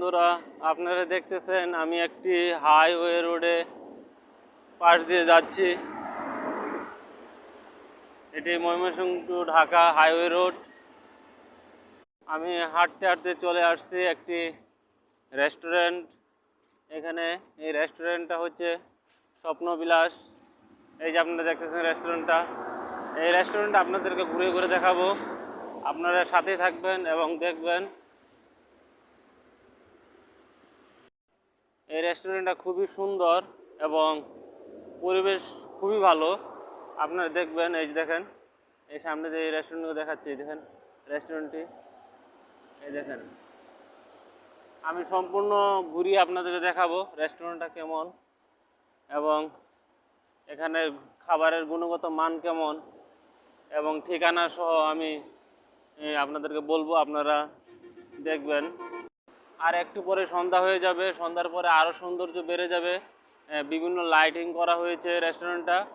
বন্ধুরা, আপনারা দেখতেছেন আমি একটি হাইওয়ে রোডে পাশ দিয়ে যাচ্ছি। এটি Mymensingh to Dhaka highway road আমি হাঁটতে হাঁটতে চলে আসছি একটি রেস্টুরেন্ট এখানে এই রেস্টুরেন্টটা হচ্ছে স্বপ্নবিলাস। এই যে আপনারা দেখতেছেন রেস্টুরেন্টটা এই রেস্টুরেন্টটা আপনাদেরকে ঘুরে ঘুরে দেখাবো। আপনারা সাথেই থাকবেন এবং দেখবেন এই রেস্টুরেন্টটা খুবই সুন্দর এবং পরিবেশ খুবই ভালো। আপনারা দেখবেন, এই যে দেখেন, এই সামনে যে এই রেস্টুরেন্টগুলো দেখাচ্ছি দেখেন রেস্টুরেন্টটি এই দেখেন, আমি সম্পূর্ণ ঘুরিয়ে আপনাদের দেখাবো রেস্টুরেন্টটা কেমন এবং এখানে খাবারের গুণগত মান কেমন এবং ঠিকানা সহ আমি আপনাদেরকে বলব, আপনারা দেখবেন। আর একটু পরে সন্ধ্যা হয়ে যাবে। সন্ধ্যার পরে আরও সৌন্দর্য বেড়ে যাবে। বিভিন্ন লাইটিং করা হয়েছে রেস্টুরেন্টটা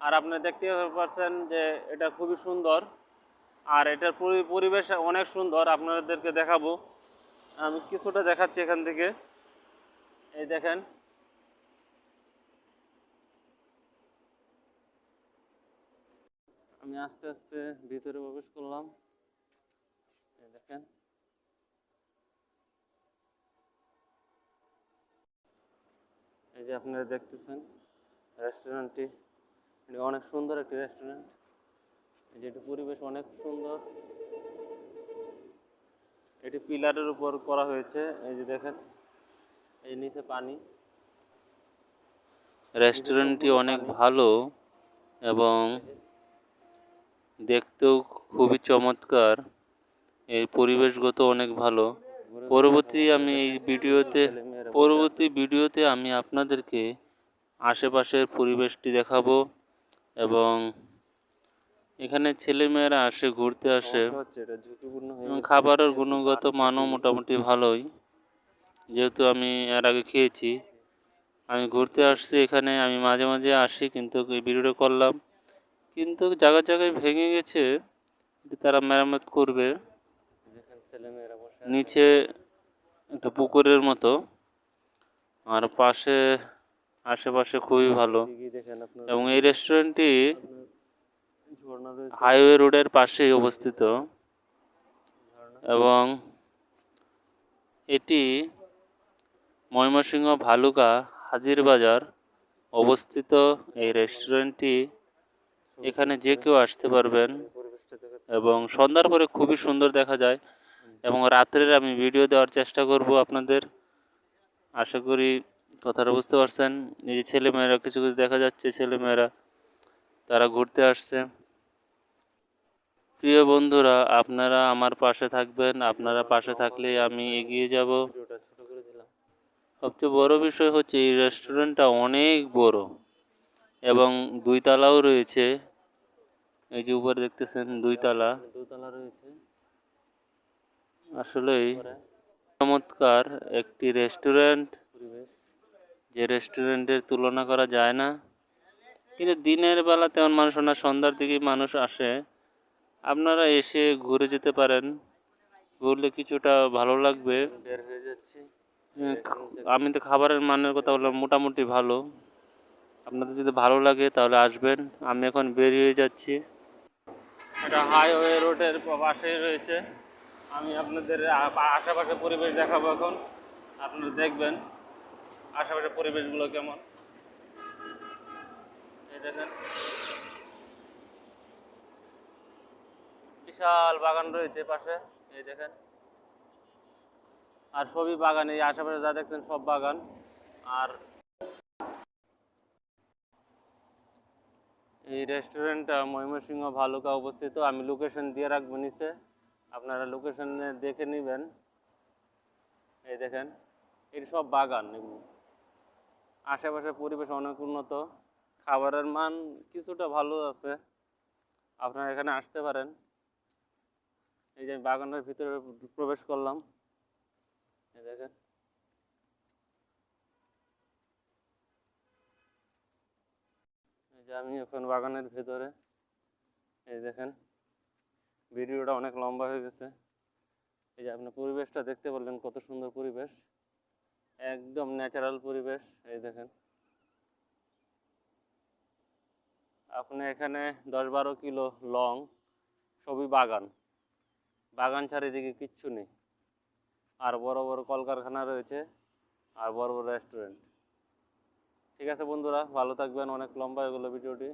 আর আপনারা দেখতে পাচ্ছেন যে এটা খুবই সুন্দর। আর এটার পরি- পরিবেশ অনেক সুন্দর। আপনাদেরকে দেখাবো। আমি কিছুটা দেখাচ্ছি এখান থেকে। এই দেখেন। আমি আস্তে আস্তে ভিতরে প্রবেশ করলাম। দেখেন। এই যে আপনারা দেখতেছেন রেস্টুরেন্টটি এটি অনেক সুন্দর একটি রেস্টুরেন্ট এই যে পরিবেশ অনেক সুন্দর। এটি পিলারের উপর করা হয়েছে। এই যে দেখেন, এই নিচে পানি। রেস্টুরেন্টটি অনেক ভালো এবং দেখতেও খুবই চমৎকার। এই পরিবেশগত অনেক ভালো। পরবর্তী আমি এই ভিডিওতে পরবর্তী ভিডিওতে আমি আপনাদেরকে আশেপাশের পরিবেশটি দেখাবো এবং এখানে ছেলেমেয়েরা আসে ঘুরতে আসে। এবং খাবারের গুণগত মানও মোটামুটি ভালোই। যেহেতু আমি এর আগে খেয়েছি আমি ঘুরতে আসছি এখানে আমি মাঝে মাঝে আসি কিন্তু এই ভিডিওটা করলাম। কিন্তু জায়গায় জায়গায় ভেঙে গেছে তারা মেরামত করবে। নিচে একটা পুকুরের মতো। আর পাশে আশেপাশে খুবই ভালো। এবং এই রেস্টুরেন্টটি হাইওয়ে রোডের পাশেই অবস্থিত। এবং এটি ময়মনসিংহ ভালুকা হাজির বাজার অবস্থিত। এই রেস্টুরেন্টটি এখানে যে কেউ আসতে পারবেন এবং সন্ধ্যার পরে খুবই সুন্দর দেখা যায়। এবং রাত্রের আমি ভিডিও দেওয়ার চেষ্টা করব আপনাদের। আশা করি কথাটা বুঝতে পারছেন। এই যে ছেলেমেয়েরা, কিছু কিছু দেখা যাচ্ছে ছেলেমেয়েরা, তারা ঘুরতে আসছে। প্রিয় বন্ধুরা, আপনারা আমার পাশে থাকবেন। আপনারা পাশে থাকলে আমি এগিয়ে যাব। সবচেয়ে বড় বিষয় হচ্ছে, এই রেস্টুরেন্টটা অনেক বড় এবং দুই তালাও রয়েছে। এই যে উপরে দেখতেছেন দুই তালা দুতলা রয়েছে আসলেই চমৎকার একটি রেস্টুরেন্ট। যে রেস্টুরেন্টের তুলনা করা যায় না। কিন্তু দিনের বেলা তেমন মানুষ না সন্ধ্যার দিকে মানুষ আসে। আপনারা এসে ঘুরে যেতে পারেন। ঘুরলে কিছুটা ভালো লাগবে। আমি তো খাবারের মানের কথা বললাম মোটামুটি ভালো। আপনাদের যদি ভালো লাগে তাহলে আসবেন। আমি এখন বেরিয়ে যাচ্ছি। এটা হাইওয়ে রোডের পাশেই রয়েছে। আমি আপনাদের আশেপাশে পরিবেশ দেখাবো এখন। আপনারা দেখবেন আশেপাশের পরিবেশগুলো কেমন। এই দেখেন। বিশাল বাগান রয়েছে পাশে। এই দেখেন। আর সবই বাগান, এই আশেপাশে যা দেখছেন সব বাগান। আর এই রেস্টুরেন্টটা ময়মনসিংহ ভালুকা অবস্থিত। আমি লোকেশন দিয়ে রাখব নিচে। আপনারা লোকেশনে দেখে নেবেন। এই দেখেন এটি সব বাগান এগুলো। আশেপাশে পরিবেশ অনেক উন্নত, খাবারের মান কিছুটা ভালো আছে। আপনারা এখানে আসতে পারেন। এই যে বাগানের ভিতরে প্রবেশ করলাম। এই দেখেন। এই যে আমি এখন বাগানের ভেতরে, এই দেখেন। ভিডিওটা অনেক লম্বা হয়ে গেছে। এই যে আপনি পরিবেশটা দেখতে পারলেন কত সুন্দর পরিবেশ। একদম ন্যাচারাল পরিবেশ, এই দেখেন। আপনি এখানে দশ বারো কিলো লং সবই বাগান। বাগান চারিদিকে কিচ্ছু নেই। আর বড় বড় কলকারখানা রয়েছে, আর বড় বড় রেস্টুরেন্ট ঠিক আছে বন্ধুরা, ভালো থাকবেন, অনেক লম্বা এগুলো ভিডিওটি।